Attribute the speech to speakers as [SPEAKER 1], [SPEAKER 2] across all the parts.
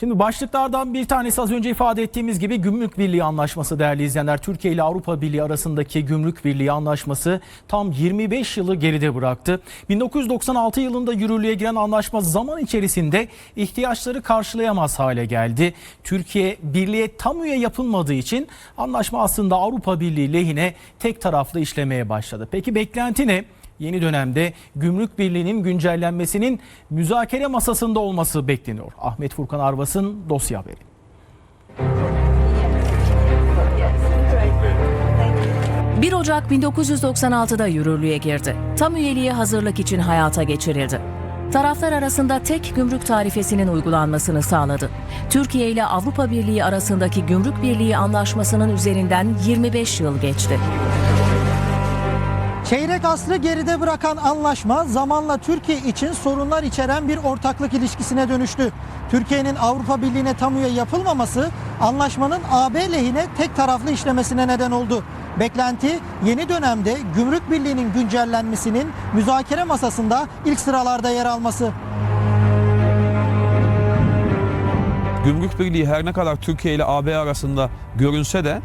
[SPEAKER 1] Şimdi başlıklardan bir tanesi az önce ifade ettiğimiz gibi Gümrük Birliği Anlaşması değerli izleyenler. Türkiye ile Avrupa Birliği arasındaki Gümrük Birliği Anlaşması tam 25 yılı geride bıraktı. 1996 yılında yürürlüğe giren anlaşma zaman içerisinde ihtiyaçları karşılayamaz hale geldi. Türkiye birliğe tam üye yapılmadığı için anlaşma aslında Avrupa Birliği lehine tek taraflı işlemeye başladı. Peki beklenti ne? Yeni dönemde Gümrük Birliği'nin güncellenmesinin müzakere masasında olması bekleniyor. Ahmet Furkan Arvas'ın dosya haberi.
[SPEAKER 2] Yes. 1 Ocak 1996'da yürürlüğe girdi. Tam üyeliğe hazırlık için hayata geçirildi. Taraflar arasında tek gümrük tarifesinin uygulanmasını sağladı. Türkiye ile Avrupa Birliği arasındaki Gümrük Birliği anlaşmasının üzerinden 25 yıl geçti.
[SPEAKER 3] Çeyrek asrı geride bırakan anlaşma zamanla Türkiye için sorunlar içeren bir ortaklık ilişkisine dönüştü. Türkiye'nin Avrupa Birliği'ne tam üye yapılmaması anlaşmanın AB lehine tek taraflı işlemesine neden oldu. Beklenti yeni dönemde Gümrük Birliği'nin güncellenmesinin müzakere masasında ilk sıralarda yer alması.
[SPEAKER 4] Gümrük Birliği her ne kadar Türkiye ile AB arasında görünse de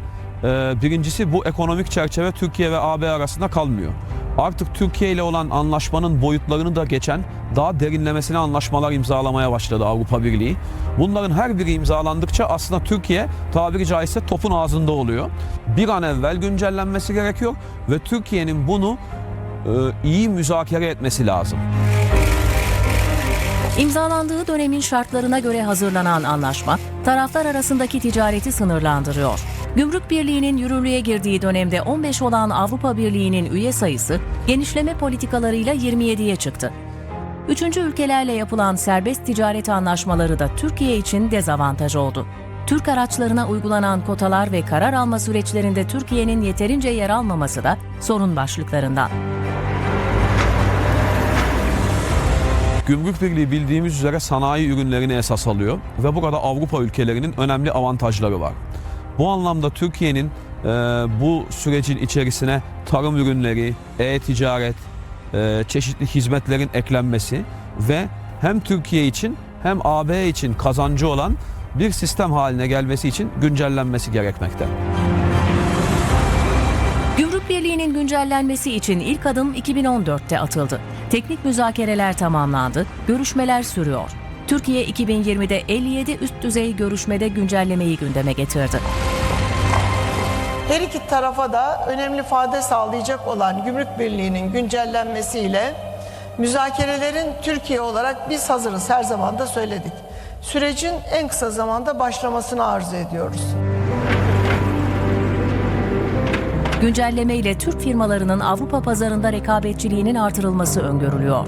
[SPEAKER 4] birincisi bu ekonomik çerçeve Türkiye ve AB arasında kalmıyor. Artık Türkiye ile olan anlaşmanın boyutlarını da geçen daha derinlemesine anlaşmalar imzalamaya başladı Avrupa Birliği. Bunların her biri imzalandıkça aslında Türkiye tabiri caizse topun ağzında oluyor. Bir an evvel güncellenmesi gerekiyor ve Türkiye'nin bunu e, iyi müzakere etmesi lazım.
[SPEAKER 2] İmzalandığı dönemin şartlarına göre hazırlanan anlaşma, taraflar arasındaki ticareti sınırlandırıyor. Gümrük Birliği'nin yürürlüğe girdiği dönemde 15 olan Avrupa Birliği'nin üye sayısı genişleme politikalarıyla 27'ye çıktı. Üçüncü ülkelerle yapılan serbest ticaret anlaşmaları da Türkiye için dezavantaj oldu. Türk araçlarına uygulanan kotalar ve karar alma süreçlerinde Türkiye'nin yeterince yer almaması da sorun başlıklarından.
[SPEAKER 4] Gümrük Birliği bildiğimiz üzere sanayi ürünlerini esas alıyor ve burada Avrupa ülkelerinin önemli avantajları var. Bu anlamda Türkiye'nin e, bu sürecin içerisine tarım ürünleri, e-ticaret, e, çeşitli hizmetlerin eklenmesi ve hem Türkiye için hem AB için kazancı olan bir sistem haline gelmesi için güncellenmesi gerekmekte.
[SPEAKER 2] Gümrük Birliği'nin güncellenmesi için ilk adım 2014'te atıldı. Teknik müzakereler tamamlandı, görüşmeler sürüyor. Türkiye 2020'de 57 üst düzey görüşmede güncellemeyi gündeme getirdi.
[SPEAKER 5] Her iki tarafa da önemli fayda sağlayacak olan Gümrük Birliği'nin güncellenmesiyle müzakerelerin Türkiye olarak biz hazırız her zaman da söyledik. Sürecin en kısa zamanda başlamasını arzu ediyoruz.
[SPEAKER 2] Güncelleme ile Türk firmalarının Avrupa pazarında rekabetçiliğinin artırılması öngörülüyor.